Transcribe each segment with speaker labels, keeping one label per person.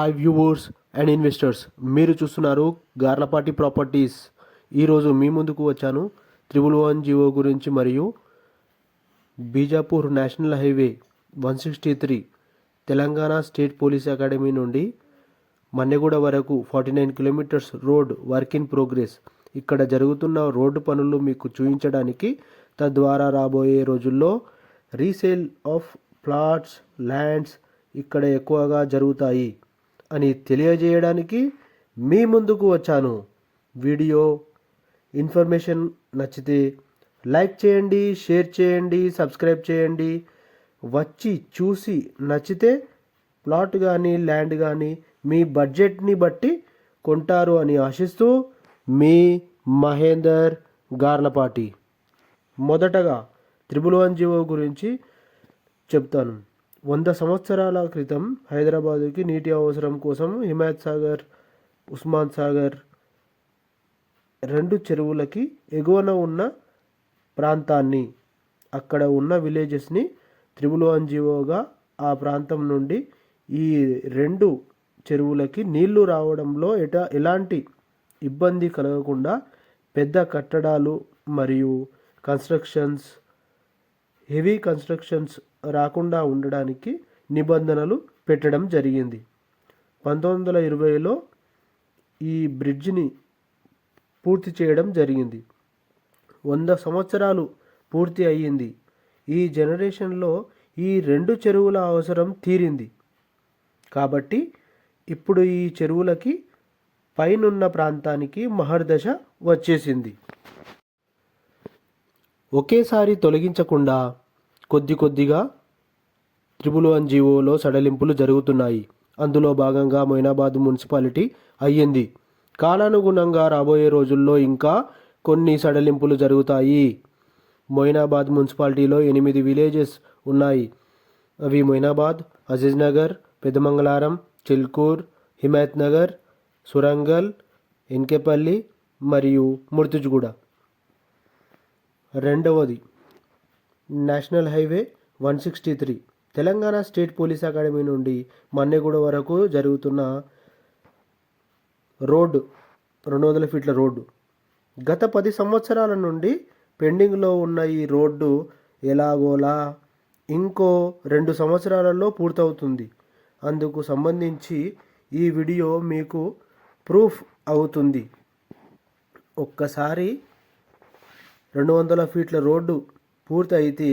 Speaker 1: Hi viewers and investors మీరు చూస్తున్నారు Garlapati properties. ఈరోజు మీ ముందుకు వచ్చాను త్రిబుల్ వన్ జీవో గురించి మరియు Bijapur national highway one sixty three Telangana state police academy నుండి మన్నెగూడ వరకు forty nine kilometers road work in progress. ఇక్కడ జరుగుతున్న రోడ్డు పనులు మీకు చూపించడానికి తద్వారా రాబోయే రోజుల్లో రీసేల్ ఆఫ్ ప్లాట్స్ ల్యాండ్స్ ఇక్కడ ఎక్కువగా జరుగుతాయి. అని తెలియజేయడానికి మీ ముందుకు వచ్చాను. వీడియో ఇన్ఫర్మేషన్ నచ్చితే లైక్ చేయండి షేర్ చేయండి సబ్స్క్రైబ్ చేయండి. వచ్చి చూసి నచ్చితే ప్లాట్ కానీ ల్యాండ్ కానీ మీ బడ్జెట్ని బట్టి కొంటారు అని ఆశిస్తూ మీ మహేందర్ గార్లపాటి. మొదటగా త్రిబుల్ వన్ జీవో గురించి చెప్తాను. వంద సంవత్సరాల క్రితం హైదరాబాదుకి నీటి అవసరం కోసం హిమాయత్ సాగర్ ఉస్మాన్ సాగర్ రెండు చెరువులకి ఎగువన ఉన్న ప్రాంతాన్ని అక్కడ ఉన్న విలేజెస్ని త్రిబుల్ వన్ జీవోగా ఆ ప్రాంతం నుండి ఈ రెండు చెరువులకి నీళ్ళు రావడంలో ఎట ఎలాంటి ఇబ్బంది కలగకుండా పెద్ద కట్టడాలు మరియు కన్స్ట్రక్షన్స్ హెవీ కన్స్ట్రక్షన్స్ రాకుండా ఉండడానికి నిబంధనలు పెట్టడం జరిగింది. పంతొమ్మిది వందల ఇరవైలో ఈ బ్రిడ్జిని పూర్తి చేయడం జరిగింది. వంద సంవత్సరాలు పూర్తి అయ్యింది. ఈ జనరేషన్లో ఈ రెండు చెరువుల అవసరం తీరింది. కాబట్టి ఇప్పుడు ఈ చెరువులకి పైనున్న ప్రాంతానికి మహర్దశ వచ్చేసింది. ఒకేసారి తొలగించకుండా కొద్ది కొద్దిగా త్రిబుల్ వన్ జీవోలో సడలింపులు జరుగుతున్నాయి. అందులో భాగంగా మొయినాబాద్ మున్సిపాలిటీ అయ్యింది. కాలానుగుణంగా రాబోయే రోజుల్లో ఇంకా కొన్ని సడలింపులు జరుగుతాయి. మొయినాబాద్ మున్సిపాలిటీలో ఎనిమిది విలేజెస్ ఉన్నాయి. అవి మొయినాబాద్ అజీజ్నగర్ పెదమంగళారం పెద్దమంగళారం చిల్కూర్ హిమాయత్ నగర్ సురంగల్ ఎన్కేపల్లి మరియు ముర్తుజ్గూడ. రెండవది national highway one sixty three. Telangana state police academy నుండి మన్నెగూడ వరకు జరుగుతున్న రోడ్డు రెండు వందల ఫీట్ల రోడ్డు. గత పది సంవత్సరాల నుండి పెండింగ్లో ఉన్న ఈ రోడ్డు ఎలాగోలా ఇంకో రెండు సంవత్సరాలలో పూర్తవుతుంది. అందుకు సంబంధించి ఈ వీడియో మీకు ప్రూఫ్ అవుతుంది. ఒక్కసారి రెండు వందల ఫీట్ల రోడ్డు పూర్తయితే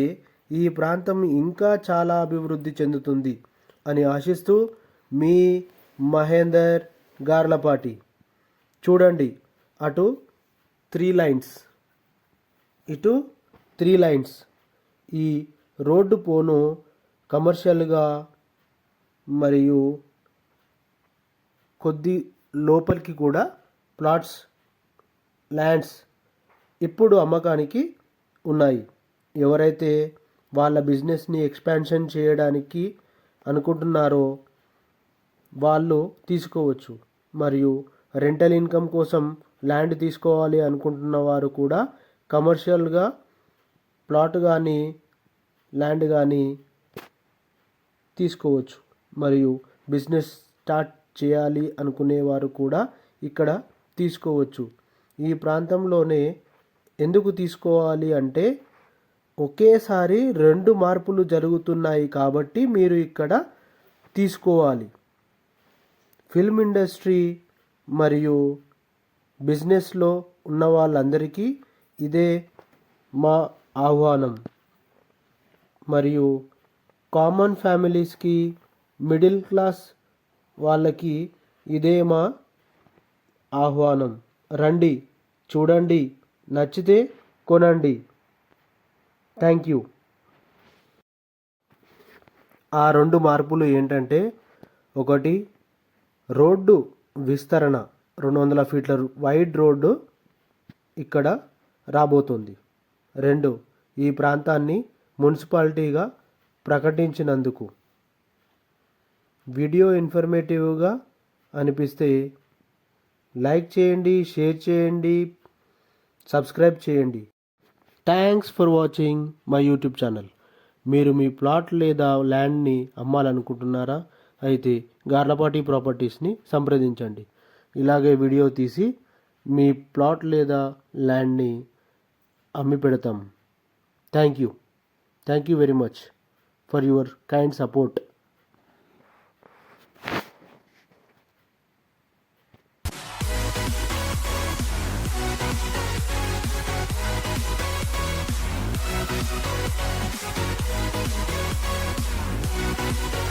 Speaker 1: ఈ ప్రాంతం ఇంకా చాలా అభివృద్ధి చెందుతుంది అని ఆశిస్తూ మీ మహేందర్ గార్లపాటి. చూడండి అటు త్రీ లైన్స్ ఇటు త్రీ లైన్స్ ఈ రోడ్డు పోను కమర్షియల్గా మరియు కొద్ది లోపలికి కూడా ప్లాట్స్ ల్యాండ్స్ ఇప్పుడు అమ్మకానికి ఉన్నాయి. ఎవరైతే వాళ్ళ బిజినెస్ని ఎక్స్పాన్షన్ చేయడానికి అనుకుంటున్నారో వాళ్ళు తీసుకోవచ్చు. మరియు రెంటల్ ఇన్కమ్ కోసం ల్యాండ్ తీసుకోవాలి అనుకుంటున్న వారు కూడా కమర్షియల్గా ప్లాట్ కానీ ల్యాండ్ కానీ తీసుకోవచ్చు. మరియు బిజినెస్ స్టార్ట్ చేయాలి అనుకునేవారు కూడా ఇక్కడ తీసుకోవచ్చు. ఈ ప్రాంతంలోనే ఎందుకు తీసుకోవాలి అంటే ఒకేసారి రెండు మార్పులు జరుగుతున్నాయి కాబట్టి మీరు ఇక్కడ తీసుకోవాలి. ఫిల్మ్ ఇండస్ట్రీ మరియు బిజినెస్లో ఉన్న వాళ్ళందరికీ ఇదే మా ఆహ్వానం. మరియు కామన్ ఫ్యామిలీస్కి మిడిల్ క్లాస్ వాళ్ళకి ఇదే మా ఆహ్వానం. రండి చూడండి నచ్చితే కొనండి. థ్యాంక్ యూ ఆ రెండు మార్పులు ఏంటంటే ఒకటి రోడ్డు విస్తరణ రెండు వందల ఫీట్ల వైడ్ రోడ్డు ఇక్కడ రాబోతుంది. రెండు ఈ ప్రాంతాన్ని మున్సిపాలిటీగా ప్రకటించినందుకు. వీడియో ఇన్ఫర్మేటివ్గా అనిపిస్తే లైక్ చేయండి షేర్ చేయండి సబ్స్క్రైబ్ చేయండి. Thanks for watching my YouTube channel మీరు మీ ప్లాట్ లేదా ల్యాండ్ని అమ్మాలనుకుంటున్నారా? అయితే గార్లపాటి ప్రాపర్టీస్ని సంప్రదించండి. ఇలాగే వీడియో తీసి మీ ప్లాట్ లేదా ల్యాండ్ని అమ్మి పెడతాం. Thank you thank you very much for your kind support Bye.